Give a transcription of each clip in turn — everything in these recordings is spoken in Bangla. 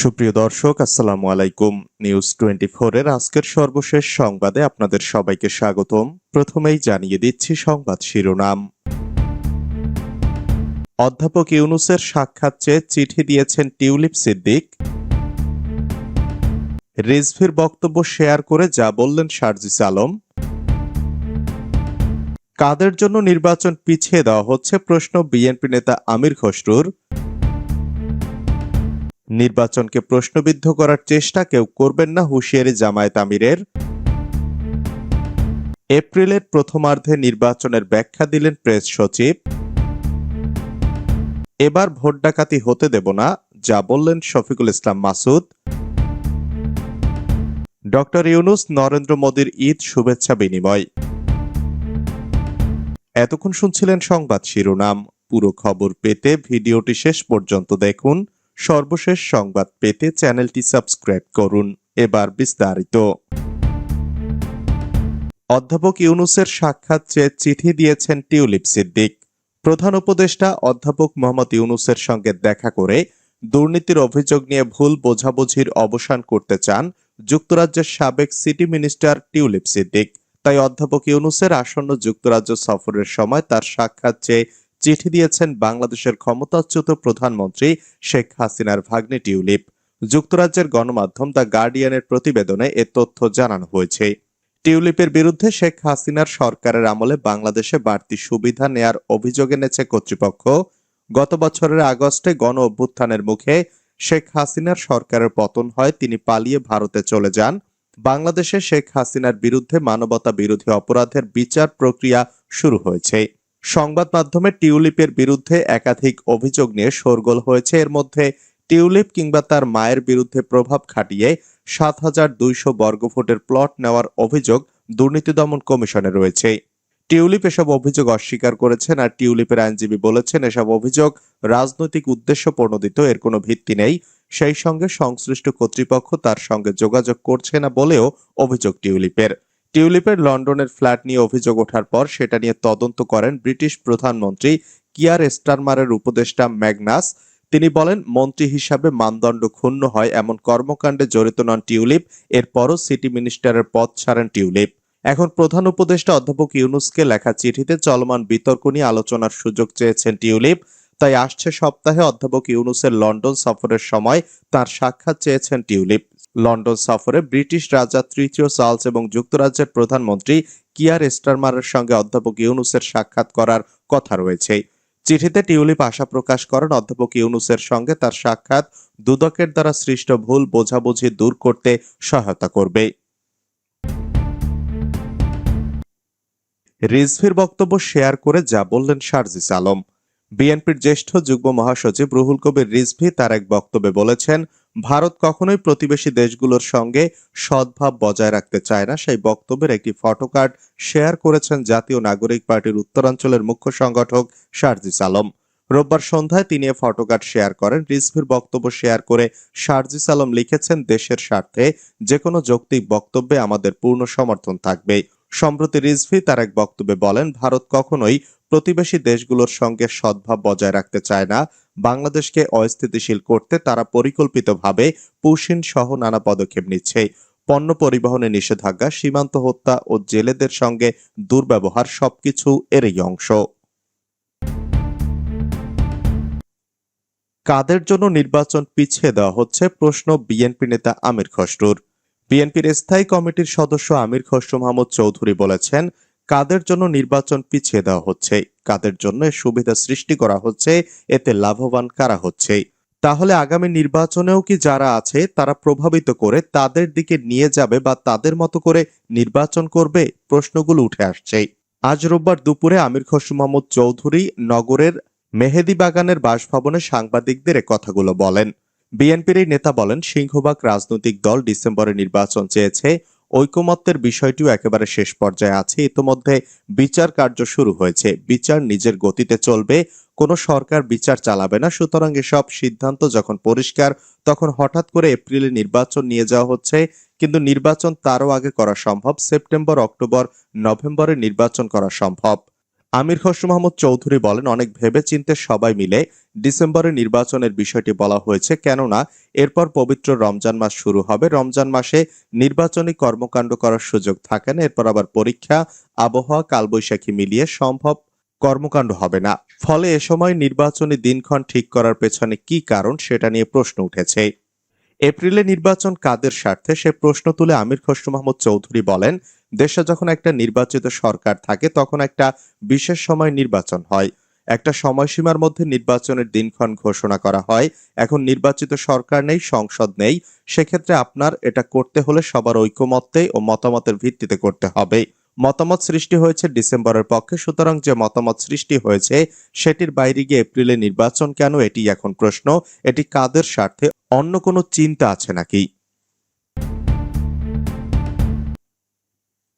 সুপ্রিয় দর্শক, আসসালামু আলাইকুম। নিউজ টোয়েন্টি এর আজকের সর্বশেষ সংবাদে আপনাদের সবাইকে স্বাগতম। প্রথমেই জানিয়ে দিচ্ছি সংবাদ শিরোনাম। অধ্যাপক ইউনুসের সাক্ষাৎ চেয়ে চিঠি দিয়েছেন টিউলিপ সিদ্দিক। রিজভির বক্তব্য শেয়ার করে যা বললেন সার্জিস আলম। কাদের জন্য নির্বাচন পিছিয়ে দেওয়া হচ্ছে প্রশ্ন বিএনপি নেতা আমির খসরুর। নির্বাচনকে প্রশ্নবিদ্ধ করার চেষ্টা কেউ করবেন না হুঁশিয়ারি জামায়াত আমিরের। এপ্রিলের প্রথমার্ধে নির্বাচনের ব্যাখ্যা দিলেন প্রেস সচিব। এবার ভোট ডাকাতি হতে দেব না, যা বললেন শফিকুল ইসলাম মাসুদ। ডক্টর ইউনুস, নরেন্দ্র মোদীর ঈদ শুভেচ্ছা বিনিময়। এতক্ষণ শুনছিলেন সংবাদ শিরোনাম। পুরো খবর পেতে ভিডিওটি শেষ পর্যন্ত দেখুন। সর্বশেষ সংবাদ পেতে চ্যানেলটি সাবস্ক্রাইব করুন। এবার বিস্তারিত। অধ্যাপক ইউনুসের সাক্ষাৎ চেয়ে চিঠি দিয়েছেন টিউলিপ সিদ্দিক, প্রধান উপদেষ্টা অধ্যাপক মোহাম্মদ ইউনুসের সঙ্গে দেখা করে দুর্নীতির অভিযোগ নিয়ে ভুল বোঝাবুঝির অবসান করতে চান যুক্তরাজ্যের সাবেক সিটি মিনিস্টার টিউলিপ সিদ্দিক। তাই অধ্যাপক ইউনুসের আসন্ন যুক্তরাজ্য সফরের সময় তার সাক্ষাৎ চেয়ে চিঠি দিয়েছেন বাংলাদেশের ক্ষমতাচ্যুত প্রধানমন্ত্রী শেখ হাসিনার ভাগ্নে টিউলিপ। যুক্তরাজ্যের গণমাধ্যম দ্য গার্ডিয়ানের প্রতিবেদনে এ তথ্য জানানো হয়েছে। টিউলিপের বিরুদ্ধে শেখ হাসিনার সরকারের আমলে বাংলাদেশে বাড়তি সুবিধা নেয়ার অভিযোগ এনেছে কর্তৃপক্ষ। গত বছরের আগস্টে গণ অভ্যুত্থানের মুখে শেখ হাসিনার সরকারের পতন হয়, তিনি পালিয়ে ভারতে চলে যান। বাংলাদেশে শেখ হাসিনার বিরুদ্ধে মানবতা বিরোধী অপরাধের বিচার প্রক্রিয়া শুরু হয়েছে। সংবাদ মাধ্যমে টিউলিপের বিরুদ্ধে একাধিক অভিযোগ নিয়ে শোরগোল হয়েছে। এর মধ্যে টিউলিপ কিংবা তার মায়ের বিরুদ্ধে প্রভাব খাটিয়ে সাত হাজার দুইশো বর্গফুটের প্লট নেওয়ার অভিযোগ দুর্নীতি দমন কমিশনে রয়েছে। টিউলিপ এসব অভিযোগ অস্বীকার করেছেন আর টিউলিপের আইনজীবী বলেছেন, এসব অভিযোগ রাজনৈতিক উদ্দেশ্য প্রণোদিত, এর কোনো ভিত্তি নেই। সেই সঙ্গে সংশ্লিষ্ট কর্তৃপক্ষ তার সঙ্গে যোগাযোগ করছে না বলেও অভিযোগ টিউলিপের। টিউলিপের লন্ডনের ফ্ল্যাট নিয়ে অভিযোগ ওঠার পর সেটা নিয়ে তদন্ত করেন ব্রিটিশ প্রধানমন্ত্রী কিয়ার স্টারমারের উপদেষ্টা ম্যাগনাস। তিনি বলেন, মন্ত্রী হিসাবে মানদণ্ড ক্ষুণ্ণ হয় এমন কর্মকাণ্ডে জড়িত নন টিউলিপ, এরপরও সিটি মিনিস্টারের পদ ছাড়েন টিউলিপ। এখন প্রধান উপদেষ্টা অধ্যাপক ইউনুসকে লেখা চিঠিতে চলমান বিতর্ক নিয়ে আলোচনার সুযোগ চেয়েছেন টিউলিপ। তাই আসছে সপ্তাহে অধ্যাপক ইউনুসের লন্ডন সফরের সময় তার সাক্ষাৎ চেয়েছেন টিউলিপ। লন্ডন সফরে ব্রিটিশ রাজা তৃতীয় চার্লস এবং যুক্তরাজ্যের প্রধানমন্ত্রী কিয়ার স্টারমারের সঙ্গে অধ্যাপক ইউনুসের সাক্ষাৎ করার কথা রয়েছে। চিঠিতে টিউলিপ আশা প্রকাশ করেন, অধ্যাপক ইউনুসের সঙ্গে তার সাক্ষাৎ দুদকের দ্বারা সৃষ্ট ভুল বোঝাবুঝি দূর করতে সহায়তা করবে। রিজভির বক্তব্য শেয়ার করে যা বললেন সার্জিস আলম। বিএনপির জ্যেষ্ঠ যুগ্ম মহাসচিব রুহুল কবির রিজভি তার এক বক্তব্যে বলেছেন ভারত কখনোই প্রতিবেশী দেশগুলোর সঙ্গে সদ্ভাব বজায় রাখতে চায় না। সেই বক্তব্যের একটি ফটোকার্ড শেয়ার করেছেন জাতীয় নাগরিক পার্টির উত্তরাঞ্চলের মুখ্য সংগঠক শারজিস আলম রোববার সন্ধ্যায় তিনি এ ফটোকার্ড শেয়ার করেন। রিজভির বক্তব্য শেয়ার করে শারজিস আলম লিখেছেন, দেশের স্বার্থে যে কোনো যৌক্তিক বক্তব্যে আমাদের পূর্ণ সমর্থন থাকবে সম্প্রতি রিজভি তার এক বক্তব্যে বলেন, ভারত কখনোই প্রতিবেশী দেশগুলোর সঙ্গে সদ্ভাব বজায় রাখতে চায় না। বাংলাদেশকে অস্থিতিশীল করতে তারা পরিকল্পিতভাবে পুশিন সহ নানা পদক্ষেপ নিচ্ছে। পণ্য পরিবহনে নিষেধাজ্ঞা, সীমান্ত হত্যা ও জেলেদের সঙ্গে দুর্ব্যবহার সবকিছু এরই অংশ। কাদের জন্য নির্বাচন পিছিয়ে দেওয়া হচ্ছে প্রশ্ন বিএনপি নেতা আমির খসরুর। বিএনপির স্থায়ী কমিটির সদস্য আমির খসরু মাহমুদ চৌধুরী বলেছেন, কাদের জন্য নির্বাচন পিছিয়ে দেওয়া হচ্ছে, কাদের জন্য সুবিধা সৃষ্টি করা হচ্ছে, এতে লাভবান কারা হচ্ছে? তাহলে আগামী নির্বাচনেও কি যারা আছে, তারা প্রভাবিত করে তাদের দিকে নিয়ে যাবে বা তাদের মতো করে নির্বাচন করবে? প্রশ্নগুলো উঠে আসছে। আজ রোববার দুপুরে আমির খসরু মাহমুদ চৌধুরী নগরের মেহেদি বাগানের বাসভবনে সাংবাদিকদের কথাগুলো বলেন। বিএনপির এই নেতা বলেন সিংহবাগ রাজনৈতিক দল ডিসেম্বরে নির্বাচন চেয়েছে। ঐকমত্যের বিষয়টিও একেবারে শেষ পর্যায়ে আছে। ইতোমধ্যে বিচার কার্য শুরু হয়েছে। বিচার নিজের গতিতে চলবে। কোনো সরকার বিচার চালাবে না। সুতরাং এসব সিদ্ধান্ত যখন পরিষ্কার, তখন হঠাৎ করে এপ্রিলে নির্বাচন নিয়ে যাওয়া হচ্ছে। কিন্তু নির্বাচন তারও আগে করা সম্ভব। সেপ্টেম্বর, অক্টোবর, নভেম্বরে নির্বাচন করা সম্ভব। আমির খসরু মাহমুদ চৌধুরী বলেন, অনেক ভেবে চিনতে সবাই মিলে ডিসেম্বরে নির্বাচনের বিষয়টি বলা হয়েছে। কেননা, এরপর পবিত্র রমজান মাস শুরু হবে। রমজান মাসে নির্বাচনী কর্মকাণ্ড করার সুযোগ থাকে না। এরপর আবার পরীক্ষা, আবহাওয়া, কালবৈশাখী মিলিয়ে সম্ভব কর্মকাণ্ড হবে না। ফলে এ সময় নির্বাচনী দিনক্ষণ ঠিক করার পেছনে কি কারণ, সেটা নিয়ে প্রশ্ন উঠেছে। এপ্রিলে নির্বাচন কাদের স্বার্থে সে প্রশ্ন তুলে আমির খসরু মাহমুদ চৌধুরী বলেন, দেশে যখন একটা নির্বাচিত সরকার থাকে তখন একটা বিশেষ সময় নির্বাচন হয়। একটা সময়সীমার মধ্যে নির্বাচনের দিনক্ষণ ঘোষণা করা হয়। এখন নির্বাচিত সরকার নেই, সংসদ নেই। সেক্ষেত্রে আপনার এটা করতে হলে সবার ঐকমত্যে ও মতামতের ভিত্তিতে করতে হবে। মতামত সৃষ্টি হয়েছে ডিসেম্বরের পক্ষে। সুতরাং যে মতামত সৃষ্টি হয়েছে, সেটির বাইরে গিয়ে এপ্রিলে নির্বাচন কেন, এটি এখন প্রশ্ন। এটি কাদের স্বার্থে অন্য কোনো চিন্তা আছে নাকি?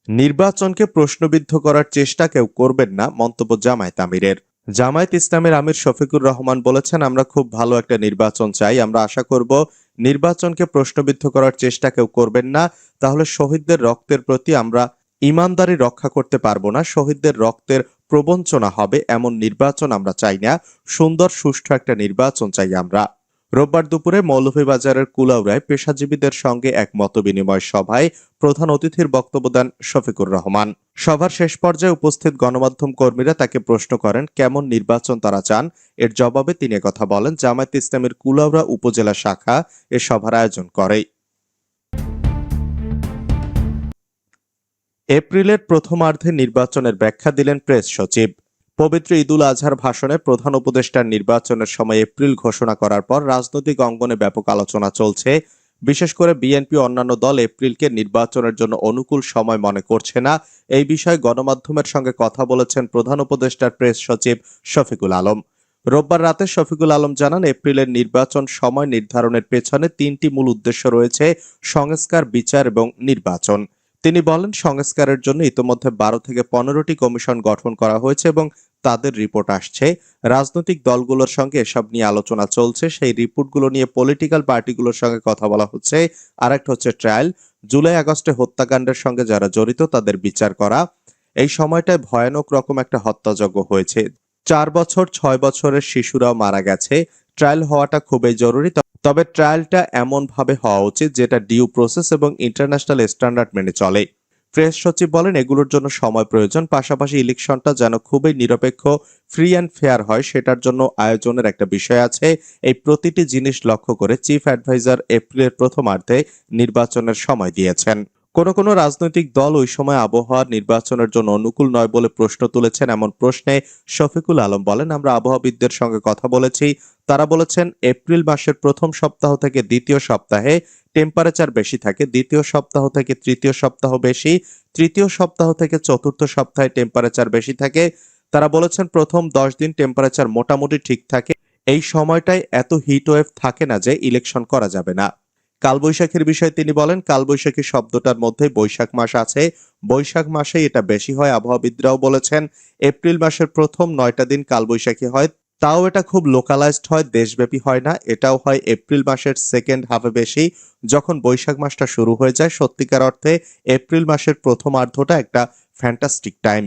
নির্বাচনকে প্রশ্নবিদ্ধ করার চেষ্টা কেউ করবেন না, মন্তব্য জামায়াত আমিরের। জামায়াত ইসলামের আমির শফিকুর রহমান বলেছেন, আমরা খুব ভালো একটা নির্বাচন চাই। আমরা আশা করব নির্বাচনকে প্রশ্নবিদ্ধ করার চেষ্টা কেউ করবেন না। তাহলে শহীদদের রক্তের প্রতি আমরা ইমানদারি রক্ষা করতে পারব না। শহীদদের রক্তের প্রবঞ্চনা হবে। এমন নির্বাচন আমরা চাই না। সুন্দর, সুষ্ঠু একটা নির্বাচন চাই আমরা। রোববার দুপুরে মৌলভীবাজারের কুলাউড়ায় পেশাজীবীদের সঙ্গে এক মতবিনিময় সভায় প্রধান অতিথির বক্তব্য দেন শফিকুর রহমান। সভার শেষ পর্যায়ে উপস্থিত গণমাধ্যম কর্মীরা তাকে প্রশ্ন করেন, কেমন নির্বাচন তারা চান? এর জবাবে তিনি কথা বলেন, জামায়াত ইসলামের কুলাউড়া উপজেলা শাখা এ সভার আয়োজন করে। এপ্রিলের প্রথমার্ধে নির্বাচনের ব্যাখ্যা দিলেন প্রেস সচিব। পবিত্র ঈদুল আজহার ভাষণে প্রধান উপদেষ্টার নির্বাচনের সময় এপ্রিল ঘোষণা করার পর রাজনৈতিক অঙ্গনে ব্যাপক আলোচনা চলছে। বিশেষ করে বিএনপি অন্যান্য দল এপ্রিলকে নির্বাচনের জন্য অনুকূল সময় মনে করছে না। এই বিষয়ে গণমাধ্যমের সঙ্গে কথা বলেছেন প্রধান উপদেষ্টার প্রেস সচিব শফিকুল আলম। রোববার রাতে শফিকুল আলম জানান, এপ্রিলের নির্বাচন সময় নির্ধারণের পেছনে তিনটি মূল উদ্দেশ্য রয়েছে, সংস্কার, বিচার এবং নির্বাচন। তিনি বলেন, সংস্কারের জন্য ইতোমধ্যে বারো থেকে পনেরোটি কমিশন গঠন করা হয়েছে এবং তাদের রিপোর্ট আসছে। রাজনৈতিক দলগুলোর সঙ্গে এসব নিয়ে আলোচনা চলছে। সেই রিপোর্টগুলো নিয়ে পলিটিক্যাল পার্টিগুলোর সঙ্গে কথা বলা হচ্ছে। আর একটা হচ্ছে ট্রায়াল জুলাই, আগস্টে হত্যাকাণ্ডের সঙ্গে যারা জড়িত, তাদের বিচার করা। এই সময়টায় ভয়ানক রকম একটা হত্যাযজ্ঞ হয়েছে। চার বছর, ছয় বছরের শিশুরাও মারা গেছে। ট্রায়াল হওয়াটা খুবই জরুরি। তবে ট্রায়ালটা এমন ভাবে হওয়া উচিত, যেটা ডিউ প্রসেস এবং ইন্টারন্যাশনাল স্ট্যান্ডার্ড মেনে চলে। প্রেস সচিব বলেন, এগুলোর জন্য সময় প্রয়োজন। পাশাপাশি ইলেকশনটা যেন খুবই নিরপেক্ষ ফ্রি অ্যান্ড ফেয়ার হয়, সেটার জন্য আয়োজনের একটা বিষয় আছে। এই প্রতিটি জিনিস লক্ষ্য করে চিফ অ্যাডভাইজার এপ্রিলের প্রথমার্ধে নির্বাচনের সময় দিয়েছেন। কোন কোন রাজনৈতিক দল ওই সময় আবহাওয়ার নির্বাচনের জন্য অনুকূল নয় বলে প্রশ্ন তুলেছেন এমন প্রশ্নে শফিকুল আলম বলেন, আমরা আবহাওয়াবিদদের সঙ্গে কথা বলেছি। তারা বলেছেন, এপ্রিল মাসের প্রথম সপ্তাহ থেকে দ্বিতীয় সপ্তাহে টেম্পারেচার বেশি থাকে, দ্বিতীয় সপ্তাহ থেকে তৃতীয় সপ্তাহ বেশি, তৃতীয় সপ্তাহ থেকে চতুর্থ সপ্তাহে টেম্পারেচার বেশি থাকে। তারা বলেছেন, প্রথম দশ দিন টেম্পারেচার মোটামুটি ঠিক থাকে। এই সময়টায় এত হিট ওয়েভ থাকে না যে ইলেকশন করা যাবে না। কালবৈশাখীর বিষয়ে তিনি বলেন, কালবৈশাখী শব্দটার মধ্যে বৈশাখ মাস আছে। বৈশাখ মাসে এটা বেশি হয়, আবহাওয়াবিদরাও বলেছেন, এপ্রিল মাসের প্রথম নয়টা দিন কালবৈশাখী হয়। তাও এটা খুব লোকালাইজড হয়, দেশব্যাপী হয় না, এটাও হয় এপ্রিল মাসের সেকেন্ড হাফে বেশি। যখন বৈশাখ মাসটা শুরু হয়ে যায়, সত্যিকার অর্থে এপ্রিল মাসের প্রথমার্ধটা একটা ফ্যান্টাস্টিক টাইম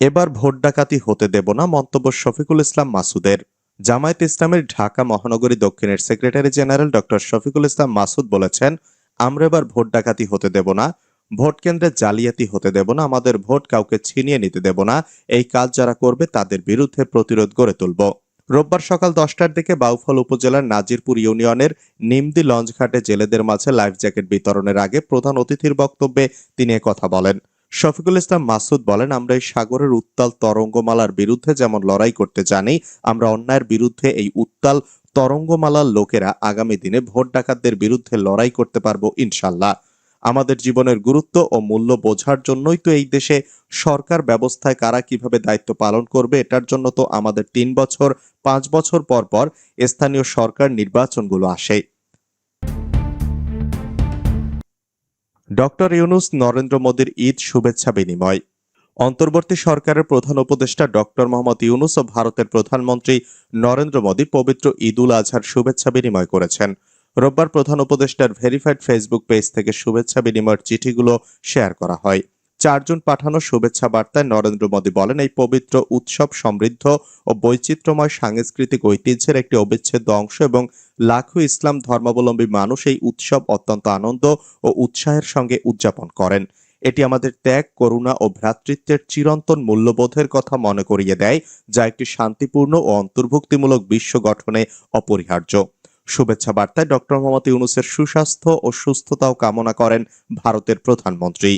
এবার ভোট ডাকাতি হতে দেব না, মন্তব্য শফিকুল ইসলাম মাসুদের। জামায়াত ইসলামের ঢাকা মহানগরী দক্ষিণের secretary general doctor Shafiqul Islam Masud বলেছেন, আমরা এবার ভোট ডাকাতি হতে দেব না, ভোট কেন্দ্রে জালিয়াতি হতে দেব না, আমাদের ভোট কাউকে ছিনিয়ে নিতে দেব না, এই কাজ যারা করবে তাদের বিরুদ্ধে প্রতিরোধ গড়ে তুলব। রোববার সকাল দশটার দিকে বাউফল উপজেলার নাজিরপুর ইউনিয়নের নিমদি লঞ্চঘাটে জেলেদের মাঝে লাইফ জ্যাকেট বিতরণের আগে প্রধান অতিথির বক্তব্যে তিনি কথা বলেন। শফিকুল ইসলাম মাসুদ বলেন, আমরা এই সাগরের উত্তাল তরঙ্গমালার বিরুদ্ধে যেমন লড়াই করতে জানি, আমরা অন্যায়ের বিরুদ্ধে এই উত্তাল তরঙ্গমালার লোকেরা আগামী দিনে ভোট ডাকাতদের বিরুদ্ধে লড়াই করতে পারব ইনশাল্লাহ। আমাদের জীবনের গুরুত্ব ও মূল্য বোঝার জন্যই তো এই দেশে সরকার ব্যবস্থায় কারা কীভাবে দায়িত্ব পালন করবে, এটার জন্য তো আমাদের তিন বছর, পাঁচ বছর পর পর স্থানীয় সরকার নির্বাচনগুলো আসে। ডক্টর ইউনুস নরেন্দ্র মোদীর ঈদ শুভেচ্ছা বিনিময়। অন্তর্বর্তী সরকারের প্রধান উপদেষ্টা ডক্টর মোহাম্মদ ইউনুস ও ভারতের প্রধানমন্ত্রী নরেন্দ্র মোদী পবিত্র ঈদ উল আজহার শুভেচ্ছা বিনিময় করেছেন। রোববার প্রধান উপদেষ্টার ভেরিফাইড ফেসবুক পেজ থেকে শুভেচ্ছা বিনিময়ের চিঠিগুলো শেয়ার করা হয়। চারজন পাঠানো শুভেচ্ছা বার্তায় নরেন্দ্র মোদী বলেন, এই পবিত্র উৎসব সমৃদ্ধ ও বৈচিত্র্যময় সাংস্কৃতিক ঐতিহ্যের একটি অবিচ্ছেদ্য অংশ এবং লাখো ইসলাম ধর্মাবলম্বী মানুষ এই উৎসব অত্যন্ত আনন্দ ও উৎসাহের সঙ্গে উদযাপন করেন। এটি আমাদের ত্যাগ, করুণা ও ভ্রাতৃত্বের চিরন্তন মূল্যবোধের কথা মনে করিয়ে দেয়, যা একটি শান্তিপূর্ণ ও অন্তর্ভুক্তিমূলক বিশ্ব গঠনে অপরিহার্য। শুভেচ্ছা বার্তায় ডক্টর মোহাম্মদ ইউনুসের সুস্বাস্থ্য ও সুস্থতাও কামনা করেন ভারতের প্রধানমন্ত্রী।